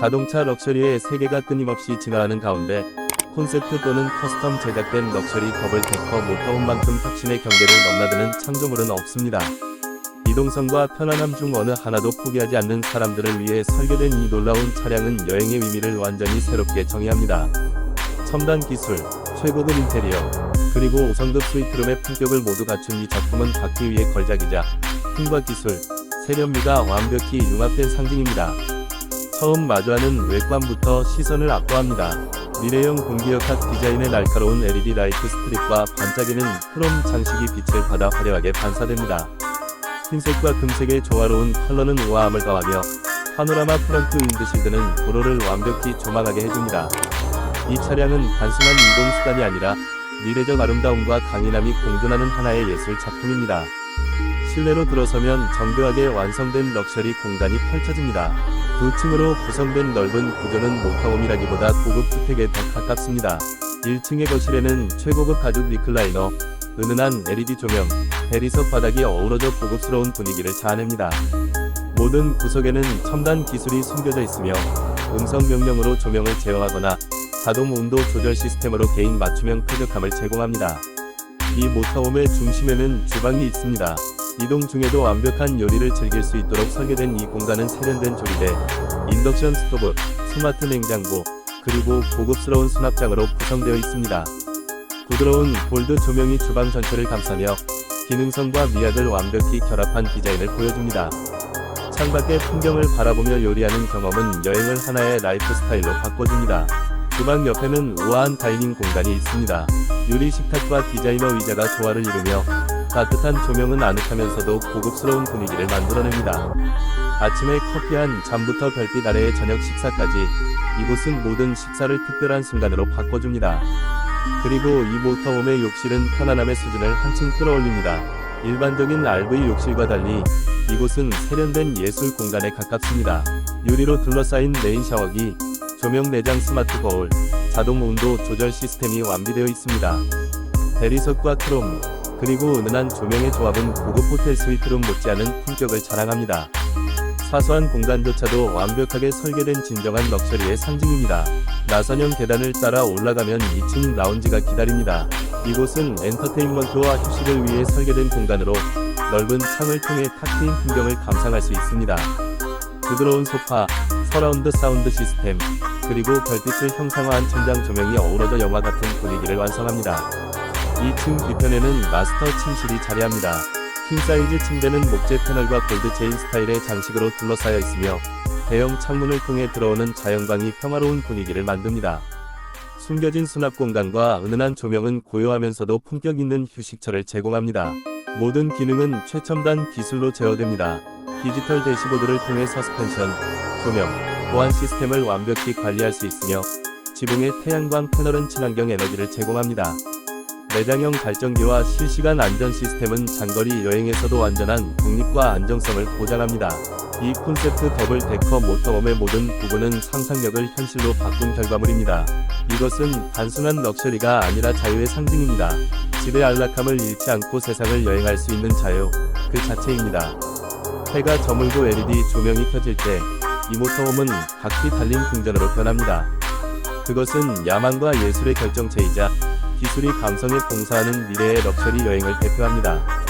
자동차 럭셔리의 세계가 끊임없이 진화하는 가운데 콘셉트 또는 커스텀 제작된 럭셔리 더블 데커 모터홈만큼 혁신의 경계를 넘나드는 창조물은 없습니다. 이동성과 편안함 중 어느 하나도 포기하지 않는 사람들을 위해 설계된 이 놀라운 차량은 여행의 의미를 완전히 새롭게 정의합니다. 첨단 기술, 최고급 인테리어, 그리고 5성급 스위트룸의 품격을 모두 갖춘 이 작품은 바퀴 위의 걸작이자 힘과 기술, 세련미가 완벽히 융합된 상징입니다. 처음 마주하는 외관부터 시선을 압도합니다. 미래형 공기역학 디자인의 날카로운 LED 라이트 스트립과 반짝이는 크롬 장식이 빛을 받아 화려하게 반사됩니다. 흰색과 금색의 조화로운 컬러는 우아함을 더하며 파노라마 프런트 윈드실드는 도로를 완벽히 조망하게 해줍니다. 이 차량은 단순한 이동수단이 아니라 미래적 아름다움과 강인함이 공존하는 하나의 예술 작품입니다. 실내로 들어서면 정교하게 완성된 럭셔리 공간이 펼쳐집니다. 두 층으로 구성된 넓은 구조는 모터홈이라기보다 고급 주택에 더 가깝습니다. 1층의 거실에는 최고급 가죽 리클라이너, 은은한 LED 조명, 대리석 바닥이 어우러져 고급스러운 분위기를 자아냅니다. 모든 구석에는 첨단 기술이 숨겨져 있으며 음성 명령으로 조명을 제어하거나 자동 온도 조절 시스템으로 개인 맞춤형 쾌적함을 제공합니다. 이 모터홈의 중심에는 주방이 있습니다. 이동 중에도 완벽한 요리를 즐길 수 있도록 설계된 이 공간은 세련된 조리대, 인덕션 스토브, 스마트 냉장고, 그리고 고급스러운 수납장으로 구성되어 있습니다. 부드러운 골드 조명이 주방 전체를 감싸며 기능성과 미학을 완벽히 결합한 디자인을 보여줍니다. 창밖의 풍경을 바라보며 요리하는 경험은 여행을 하나의 라이프 스타일로 바꿔줍니다. 주방 옆에는 우아한 다이닝 공간이 있습니다. 유리 식탁과 디자이너 의자가 조화를 이루며 따뜻한 조명은 아늑하면서도 고급스러운 분위기를 만들어냅니다. 아침에 커피 한 잔부터 별빛 아래의 저녁 식사까지 이곳은 모든 식사를 특별한 순간으로 바꿔줍니다. 그리고 이 모터홈의 욕실은 편안함의 수준을 한층 끌어올립니다. 일반적인 RV 욕실과 달리 이곳은 세련된 예술 공간에 가깝습니다. 유리로 둘러싸인 메인 샤워기, 조명 내장 스마트 거울, 자동 온도 조절 시스템이 완비되어 있습니다. 대리석과 크롬, 그리고 은은한 조명의 조합은 고급 호텔 스위트룸 못지않은 품격을 자랑합니다. 사소한 공간조차도 완벽하게 설계된 진정한 럭셔리의 상징입니다. 나선형 계단을 따라 올라가면 2층 라운지가 기다립니다. 이곳은 엔터테인먼트와 휴식을 위해 설계된 공간으로 넓은 창을 통해 탁 트인 풍경을 감상할 수 있습니다. 부드러운 소파, 서라운드 사운드 시스템, 그리고 별빛을 형상화한 천장 조명이 어우러져 영화 같은 분위기를 완성합니다. 2층 뒤편에는 마스터 침실이 자리합니다. 킹 사이즈 침대는 목재 패널과 골드 체인 스타일의 장식으로 둘러싸여 있으며 대형 창문을 통해 들어오는 자연광이 평화로운 분위기를 만듭니다. 숨겨진 수납 공간과 은은한 조명은 고요하면서도 품격 있는 휴식처를 제공합니다. 모든 기능은 최첨단 기술로 제어됩니다. 디지털 대시보드를 통해 서스펜션, 조명, 보안 시스템을 완벽히 관리할 수 있으며 지붕의 태양광 패널은 친환경 에너지를 제공합니다. 내장형 발전기와 실시간 안전 시스템은 장거리 여행에서도 안전한 독립과 안정성을 보장합니다. 이 콘셉트 더블 데커 모터홈의 모든 부분은 상상력을 현실로 바꾼 결과물입니다. 이것은 단순한 럭셔리가 아니라 자유의 상징입니다. 집의 안락함을 잃지 않고 세상을 여행할 수 있는 자유, 그 자체입니다. 해가 저물고 LED 조명이 켜질 때, 이 모터홈은 바퀴 달린 궁전으로 변합니다. 그것은 야망과 예술의 결정체이자 기술이 감성에 봉사하는 미래의 럭셔리 여행을 대표합니다.